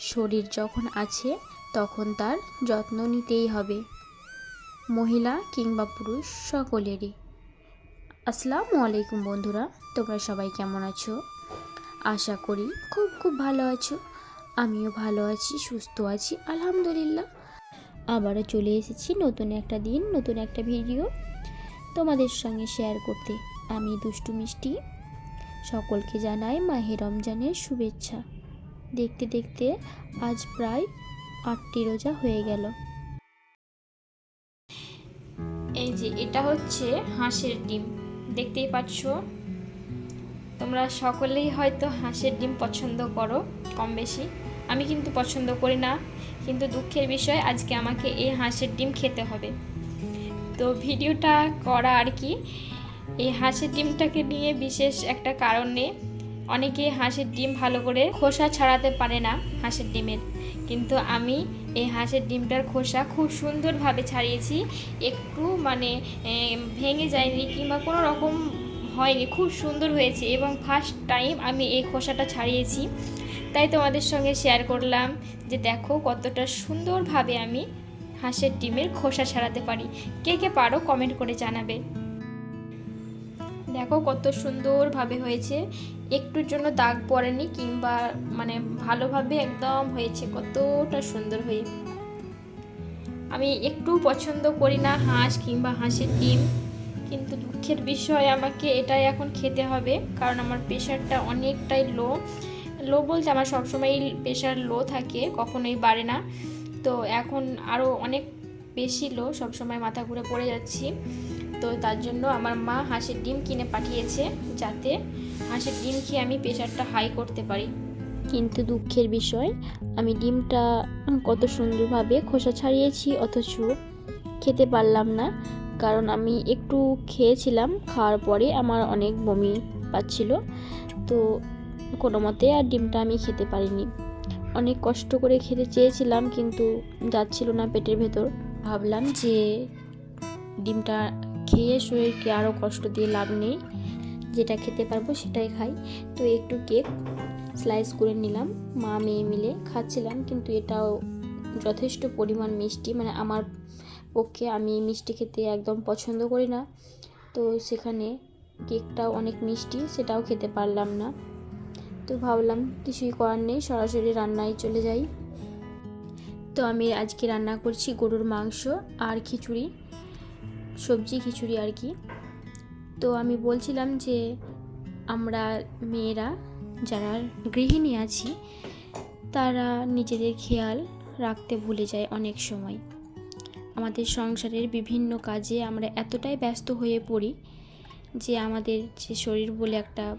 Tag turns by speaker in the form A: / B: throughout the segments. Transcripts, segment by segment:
A: শরীর যখন আছে, তখন তার যত্ন নিতেই হবে। মহিলা কিংবা পুরুষ সকলেরই। আসসালামু আলাইকুম বন্ধুরা, তোমরা সবাই কেমন আছো? আশা করি খুব খুব ভালো আছো। আমিও ভালো আছি, সুস্থ আছি, আলহামদুলিল্লাহ। আবারও চলে এসেছি নতুন একটা দিন, নতুন একটা ভিডিও তোমাদের সঙ্গে শেয়ার করতে। আমি দুষ্টু মিষ্টি। সকলকে জানাই মাহে রমজানের শুভেচ্ছা। দেখতে দেখতে আজ প্রায় আটটি রোজা হয়ে গেল। এই যে, এটা হচ্ছে হাঁসের ডিম। দেখতেই পাচ্ছ? তোমরা সকলেই হয়তো হাঁসের ডিম পছন্দ করো কম বেশি আমি কিন্তু পছন্দ করি না, কিন্তু দুঃখের বিষয় আজকে আমাকে এই হাঁসের ডিম খেতে হবে। তো ভিডিওটা করা আর কি, এই হাঁসের ডিমটাকে নিয়ে বিশেষ একটা কারণে অনেকে হাঁসের ডিম ভালো করে খোসা ছাড়াতে পারে না হাঁসের ডিমের। কিন্তু আমি এই হাঁসের ডিমটার খোসা খুব সুন্দরভাবে ছাড়িয়েছি। একটু মানে ভেঙে যায়নি কিংবা কোনো রকম হয়নি, খুব সুন্দর হয়েছে এবং ফার্স্ট টাইম আমি এই খোসাটা ছাড়িয়েছি। তাই তোমাদের সঙ্গে শেয়ার করলাম যে দেখো কতটা সুন্দরভাবে আমি হাঁসের ডিমের খোসা ছাড়াতে পারি। কে কে পারো কমেন্ট করে জানাবে। দেখো কত সুন্দরভাবে হয়েছে। একটুর জন্য দাগ পড়েনি কিংবা মানে ভালোভাবে একদম হয়েছে, কতটা সুন্দর হয়ে। আমি একটু পছন্দ করি না হাঁস কিংবা হাঁসের ডিম, কিন্তু দুঃখের বিষয় আমাকে এটাই এখন খেতে হবে, কারণ আমার প্রেশারটা অনেকটাই লো। লো বলতে আমার সবসময় প্রেশার লো থাকে, কখনোই বাড়ে না। তো এখন আরও অনেক বেশি লো, সবসময় মাথা ঘুরে পড়ে যাচ্ছি। তো তার জন্য আমার মা হাঁসের ডিম কিনে পাঠিয়েছে যাতে হাঁসের ডিম খেয়ে আমি প্রেশারটা হাই করতে পারি। কিন্তু দুঃখের বিষয়, আমি ডিমটা কত সুন্দরভাবে খোসা ছাড়িয়েছি, অথচ খেতে পারলাম না। কারণ আমি একটু খেয়েছিলাম, খাওয়ার পরে আমার অনেক বমি পাচ্ছিল। তো কোনো মতে আর ডিমটা আমি খেতে পারিনি। অনেক কষ্ট করে খেতে চেয়েছিলাম, কিন্তু যাচ্ছিল না পেটের ভেতর। ভাবলাম যে ডিমটা খেয়ে শরীরকে আরও কষ্ট দিয়ে লাভ নেই? যেটা খেতে পারব সেটাই খাই। তো একটু কেক স্লাইস করে নিলাম। মা মেয়ে মিলে খাচ্ছিলাম, কিন্তু এটাও যথেষ্ট পরিমাণ মিষ্টি। মানে আমার পক্ষে আমি মিষ্টি খেতে একদম পছন্দ করি না। তো সেখানে কেকটাও অনেক মিষ্টি, সেটাও খেতে পারলাম না। তো ভাবলাম কিছুই করার নেই, সরাসরি রান্নায় চলে যাই। তো আমি আজকে রান্না করছি গরুর মাংস আর খিচুড়ি। সবজি, খিচুড়ি আর কি। তো আমি বলছিলাম যে আমরা মেয়েরা যারা গৃহিণী আছি, তারা নিজেদের খেয়াল রাখতে ভুলে যায় অনেক সময়। আমাদের সংসারের বিভিন্ন কাজে আমরা এতটাই ব্যস্ত হয়ে পড়ি যে আমাদের যে শরীর বলে একটা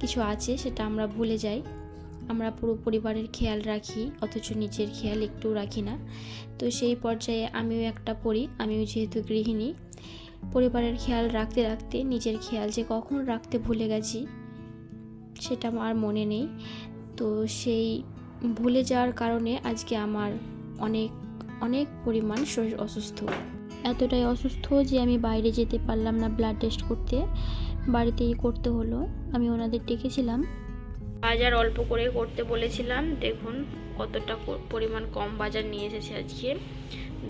A: কিছু আছে, সেটা আমরা ভুলে যাই। আমরা পুরো পরিবারের খেয়াল রাখি, অথচ নিজের খেয়াল একটু রাখি না। তো সেই পর্যায়ে আমিও একটা পড়ি, আমিও যেহেতু গৃহিণী, পরিবারের খেয়াল রাখতে রাখতে, নিজের খেয়াল যে কখন রাখতে ভুলে গেছি, সেটা আমার মনে নেই। তো সেই ভুলে যাওয়ার কারণে আজকে আমার অনেক অনেক পরিমাণ শরীর অসুস্থ। এতটাই অসুস্থ যে আমি বাইরে যেতে পারলাম না ব্লাড টেস্ট করতে। বাড়িতেই করতে হলো। আমি ওনাদের ডেকেছিলাম। বাজার অল্প করে করতে বলেছিলাম। দেখুন কতটা পরিমাণ কম বাজার নিয়ে এসেছে আজকে।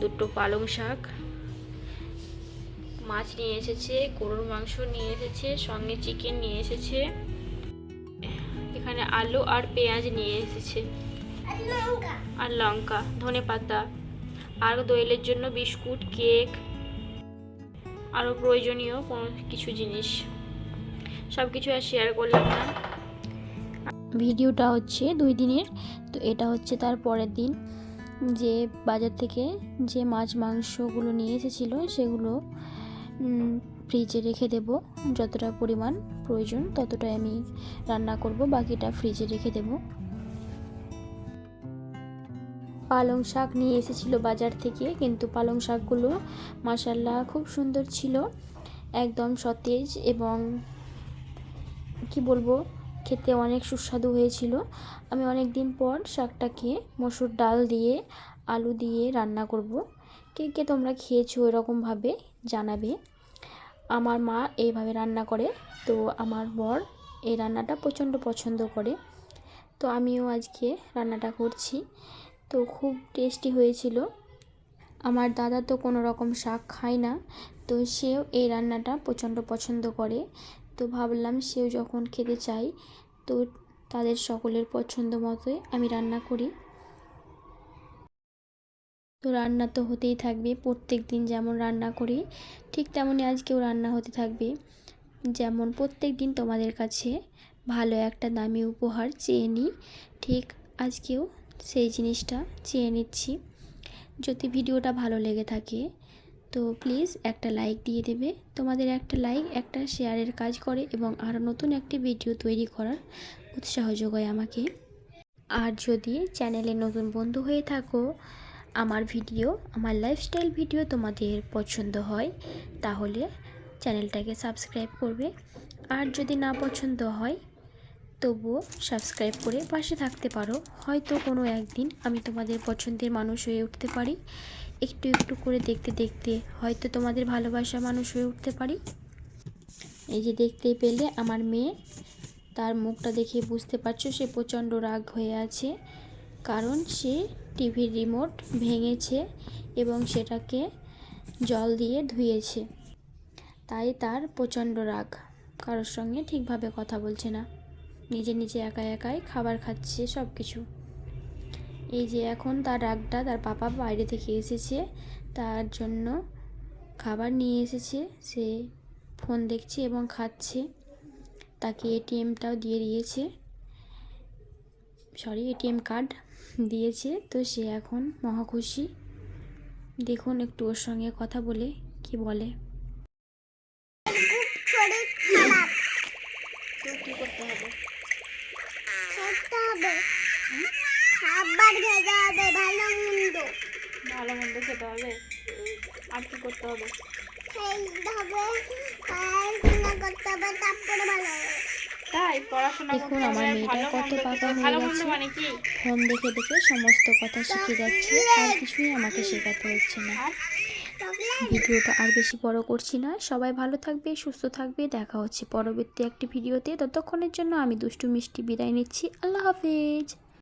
A: দুটো পালং শাক, মাছ নিয়ে এসেছে, গরুর মাংস নিয়ে এসেছে, সঙ্গে চিকেন নিয়ে এসেছে। এখানে আলু আর পেঁয়াজ নিয়ে এসেছে। আর লঙ্কা, ধনে পাতা, আর দোয়েলের জন্য বিস্কুট, কেক আরও প্রয়োজনীয় কোনো কিছু জিনিস। সব কিছু আর শেয়ার করলাম না। ভিডিওটা হচ্ছে দুই দিনের। তো এটা হচ্ছে তার পরের দিন। যে বাজার থেকে যে মাছ, মাংসগুলো নিয়ে এসেছিল, সেগুলো ফ্রিজে রেখে দেব। যতটা পরিমাণ প্রয়োজন ততটাই আমি রান্না করব, বাকিটা ফ্রিজে রেখে দেব। পালং শাক নিয়ে এসেছিল বাজার থেকে, কিন্তু পালং শাকগুলো মাসাল্লাহ খুব সুন্দর ছিল। একদম সতেজ এবং, কি বলব খেতে অনেক সুস্বাদু হয়েছিল। আমি অনেক দিন পর শাকটাকে মসুর ডাল দিয়ে, আলু দিয়ে রান্না করব। কে কে তোমরা খেয়েছো এরকমভাবে জানাবে। আমার মা এইভাবে রান্না করে, তো আমার বর এই রান্নাটা প্রচণ্ড পছন্দ করে। তো আমিও আজকে রান্নাটা করছি। তো খুব টেস্টি হয়েছিল। আমার দাদা তো কোনো রকম শাক খায় না। তো সেও এই রান্নাটা প্রচণ্ড পছন্দ করে। তো ভাবলাম সেও যখন খেতে চাই তো তাদের সকলের পছন্দ মতোই আমি রান্না করি। তো রান্না তো হতেই থাকবে, প্রত্যেক দিন যেমন রান্না করি, ঠিক তেমনই আজকেও রান্না হতে থাকবে। যেমন প্রত্যেক দিন তোমাদের কাছে ভালো একটা দামি উপহার চেয়ে নিই, ঠিক আজকেও সেই জিনিসটা চেয়ে নিচ্ছি। যদি ভিডিওটা ভালো লেগে থাকে তো প্লিজ একটা লাইক দিয়ে দেবে। তোমাদের একটা লাইক একটা শেয়ারের কাজ করে এবং আরও নতুন একটি ভিডিও তৈরি করার উৎসাহ যোগায় আমাকে। আর যদি চ্যানেলে নতুন বন্ধু হয়ে থাকো, আমার ভিডিও আমার লাইফস্টাইল ভিডিও তোমাদের পছন্দ হয়, তাহলে চ্যানেলটাকে সাবস্ক্রাইব করবে। আর যদি না পছন্দ হয়, তবুও সাবস্ক্রাইব করে পাশে থাকতে পারো। হয়তো কোনো একদিন আমি তোমাদের পছন্দের মানুষ হয়ে উঠতে পারি। একটু একটু করে দেখতে দেখতে হয়তো তোমাদের ভালোবাসা মানুষ হয়ে উঠতে পারি। এই যে দেখতেই পেলে আমার মেয়ে, তার মুখটা দেখে বুঝতে পারছ সে প্রচণ্ড রাগ হয়ে আছে, কারণ সে টিভির রিমোট ভেঙেছে এবং সেটাকে জল দিয়ে ধুয়েছে। তাই তার প্রচণ্ড রাগ, কারোর সঙ্গে ঠিকভাবে কথা বলছে না। নিজে নিজে একা একাই খাবার খাচ্ছে সব কিছু এই যে এখন তার রাগটা তার পাপা বাইরে থেকে এসেছে তার জন্য খাবার নিয়ে এসেছে। সে ফোন দেখছে এবং খাচ্ছে। তাকে এটিএমটাও দিয়ে দিয়েছে। সরি এটিএম কার্ড দিয়েছে। তো সে এখন মহা খুশি। দেখুন একটু ওর সঙ্গে কথা বলে কি বলে।
B: শরীর
A: তো কী করতে হবে?
B: খাবার খেতে হবে ভালো মন্দ।
A: ভালো মন্দ খেতে হবে? আর কি করতে হবে?
B: খেলতে হবে পড়াশোনা করতে হবে তারপরে ভালো হবে।
A: দেখুন আমার মেয়েটা কত পাকা হয়ে গেছে।
C: মানে
A: ফোন দেখে দেখে সমস্ত কথা শিখে যাচ্ছে। আর কিছুই আমাকে শেখাতে হচ্ছে না। ভিডিওটা আর বেশি বড় করছি না। সবাই ভালো থাকবে সুস্থ থাকবে। দেখা হচ্ছে পরবর্তী একটি ভিডিওতে। ততক্ষণের জন্য আমি দুষ্টু মিষ্টি বিদায় নিচ্ছি। আল্লাহ হাফেজ।